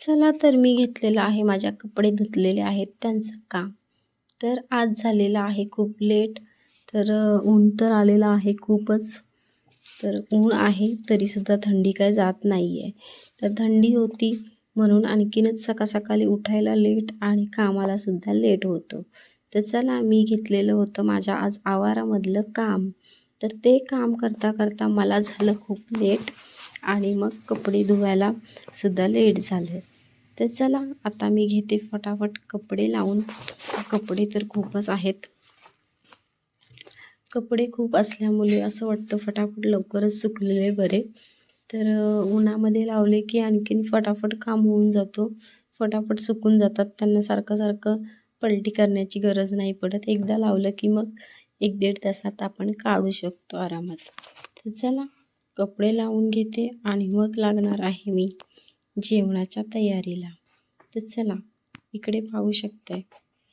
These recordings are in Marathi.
चला तर मी घेतलेलं आहे माझ्या कपडे धुतलेले आहेत त्यांचं काम. तर आज झालेलं आहे खूप लेट तर ऊन तर आलेलं आहे खूपच. तर ऊन आहे तरीसुद्धा थंडी काय जात नाही आहे तर थंडी होती म्हणून आणखीनच सकाळ सकाळी उठायला लेट आणि कामालासुद्धा लेट होतो. तर चला मी घेतलेलं होतं माझ्या आज आवारामधलं काम. तर ते काम करता करता मला झालं खूप लेट आणि मग कपडे धुवायला सुद्धा लेट झालं. तर चला आता मी घेते फटाफट कपडे लावून. कपडे तर खूपच आहेत. कपडे खूप असल्यामुळे असं वाटतं फटाफट लवकरच सुकलेले बरे. तर उन्हामध्ये लावले की आणखीन फटाफट काम होऊन जातो. फटाफट सुकून जातात. त्यांना सारखं सारखं पलटी करण्याची गरज नाही पडत. एकदा लावलं की मग एक दीड तासात आपण काढू शकतो आरामात. तर चला कपडे लावून घेते आणि मग लागणार आहे मी. जेवणाच्या तयारीला. तर चला इकडे पाहू शकते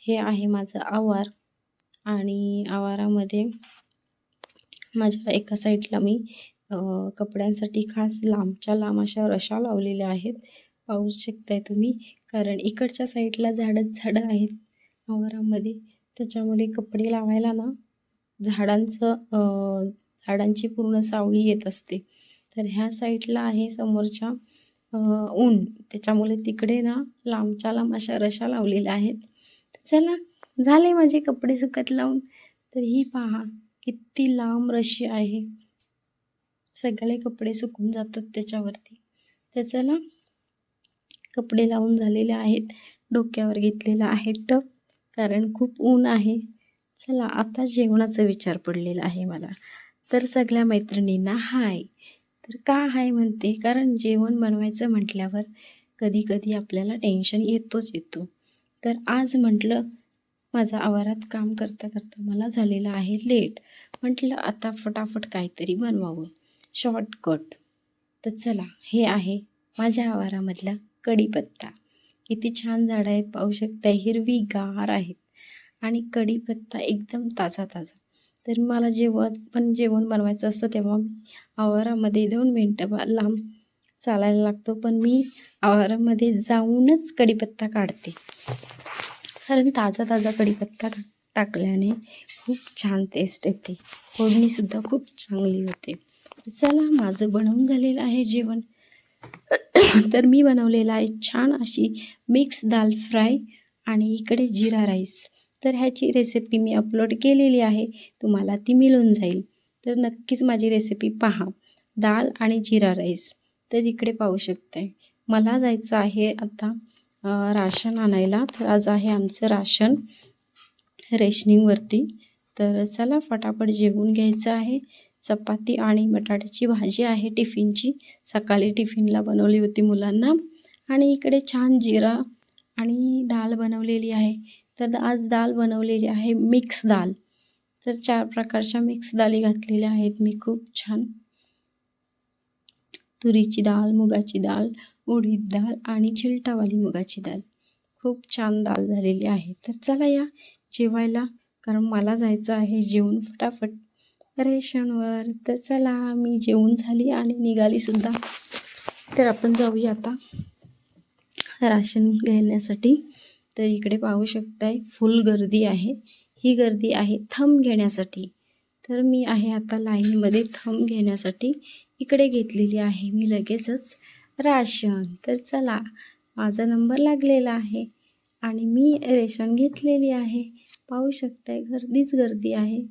हे आहे माझं आवार आणि आवारामध्ये माझ्या एका साईडला मी कपड्यांसाठी खास लांबच्या लांब अशा रशा लावलेल्या आहेत. पाहू शकताय तुम्ही कारण इकडच्या साईडला झाडच झाडं आहेत आवारामध्ये. त्याच्यामुळे कपडे लावायला ना झाडांचं झाडांची पूर्ण सावळी येत असते. तर ह्या साईडला आहे समोरच्या ऊन. त्याच्यामुळे तिकडे ना लांबच्या लांब अशा रशा लावलेल्या आहेत. चला झाले माझे कपडे सुकत लावून. तर ही पहा किती लांब रशी आहे. सगळे कपडे सुकून जातात त्याच्यावरती. तर चला कपडे लावून झालेले आहेत. डोक्यावर घेतलेला आहे टप कारण खूप ऊन आहे. चला आता जेवणाचा विचार पडलेला आहे मला. तर सगळ्या मैत्रिणींना हाय तर का आहे म्हणते? कारण जेवण बनवायचं म्हटल्यावर कधी कधी आपल्याला टेन्शन येतोच येतो. तर आज म्हटलं माझा आवारात काम करता करता मला झालेलं आहे लेट म्हटलं आता फटाफट काहीतरी बनवावं. शॉर्टकट तर चला हे आहे माझ्या आवारामधला कढीपत्ता. किती छान झाडं आहेत पाहू शकता हिरवी गार आहेत. आणि कढीपत्ता एकदम ताजा ताजा तर मला जेव्हा पण जेवण बनवायचं असतं तेव्हा मी आवारामध्ये दोन मिनटं बा लांब चालायला लागतो. पण मी आवारामध्ये जाऊनच कढीपत्ता काढते. कारण ताजा ताजा कढीपत्ता टाक टाकल्याने खूप छान टेस्ट येते. फोडणीसुद्धा खूप चांगली होते. चला माझं बनवून झालेलं आहे जेवण. तर मी बनवलेलं आहे छान अशी मिक्स दाल फ्राय आणि इकडे जिरा राईस. तर ह्याची रेसिपी मी अपलोड केलेली आहे तुम्हाला ती मिळून जाईल. तर नक्कीच माझी रेसिपी पहा. दाल आणि जिरा राईस तर इकडे पाहू शकते मला जायचं आहे आता राशन आणायला. तर आज आहे आमचं राशन रेशनिंगवरती तर चला फटाफट जेवून घ्यायचं आहे. चपाती आणि बटाट्याची भाजी आहे टिफिनची सकाळी टिफिनला बनवली होती मुलांना. आणि इकडे छान जिरा आणि डाळ बनवलेली आहे. तर आज दाल बनवलेली आहे मिक्स दाल. तर चार प्रकारच्या मिक्स दाली घातलेल्या आहेत. मी खूप छान तुरीची डाळ मुगाची डाळ उडीद डाळ आणि चिलटावाली मुगाची डाळ खूप छान दाल झालेली आहे. तर चला या जेवायला कारण मला जायचं आहे जेवून फटाफट रेशनवर. तर चला मी जेवून झाली आणि निघालीसुद्धा तर आपण जाऊया आता राशन घेण्यासाठी. तर इकडे पाहू शकताय फुल गर्दी आहे. ही गर्दी आहे थंब घेण्यासाठी. तर मी आहे आता लाईनमध्ये थंब घेण्यासाठी इकडे घेतलेली आहे. मी लगेचच राशन. तर चला माझा नंबर लागलेला आहे आणि मी रेशन घेतलेली आहे. पाहू शकताय गर्दीच गर्दी आहे.